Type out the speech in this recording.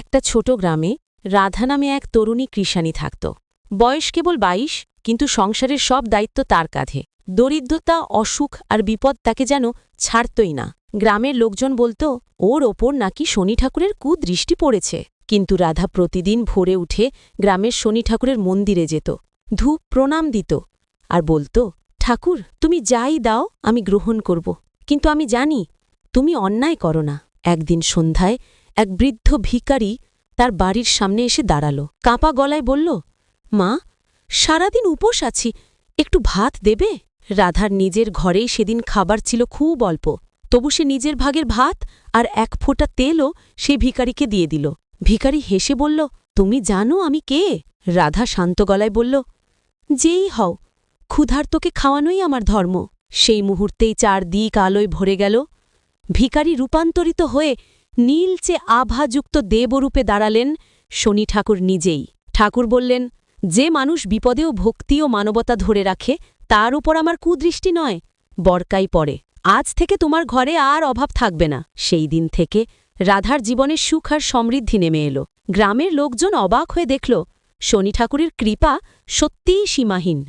একটা ছোট গ্রামে রাধা নামে এক তরুণী কৃষাণী থাকত। বয়স কেবল বাইশ, কিন্তু সংসারের সব দায়িত্ব তার কাঁধে। দরিদ্রতা, অসুখ আর বিপদ তাকে যেন ছাড়তই না। গ্রামের লোকজন বলতো, ওর ওপর নাকি শনি ঠাকুরের কুদৃষ্টি পড়েছে। কিন্তু রাধা প্রতিদিন ভোরে উঠে গ্রামের শনি ঠাকুরের মন্দিরে যেত, ধূপ প্রণাম দিত আর বলতো, ঠাকুর, তুমি যাই দাও, আমি গ্রহণ করব। কিন্তু আমি জানি, তুমি অন্যায় করো না। একদিন সন্ধ্যায় এক বৃদ্ধ ভিকারি তার বাড়ির সামনে এসে দাঁড়াল। কাঁপা গলায় বলল, মা, সারাদিন উপোস আছি, একটু ভাত দেবে? রাধার নিজের ঘরেই সেদিন খাবার ছিল খুব অল্প। তবু সে নিজের ভাগের ভাত আর এক ফোঁটা তেলও সে ভিকারিকে দিয়ে দিল। ভিকারি হেসে বলল, তুমি জানো আমি কে? রাধা শান্ত গলায় বলল, যেই হও, ক্ষুধার্তকে খাওয়ানোই আমার ধর্ম। সেই মুহূর্তেই চারদিক আলোয় ভরে গেল। ভিখারি রূপান্তরিত হয়ে নীলচে আভাযুক্ত দেবরূপে দাঁড়ালেন, শনি ঠাকুর নিজেই। ঠাকুর বললেন, যে মানুষ বিপদেও ভক্তি ও মানবতা ধরে রাখে, তার উপর আমার কুদৃষ্টি নয়, বরকাই পড়ে। আজ থেকে তোমার ঘরে আর অভাব থাকবে না। সেই দিন থেকে রাধার জীবনে সুখ আর সমৃদ্ধি নেমে এলো। গ্রামের লোকজন অবাক হয়ে দেখল, শনি ঠাকুরের কৃপা সত্যিই সীমাহীন।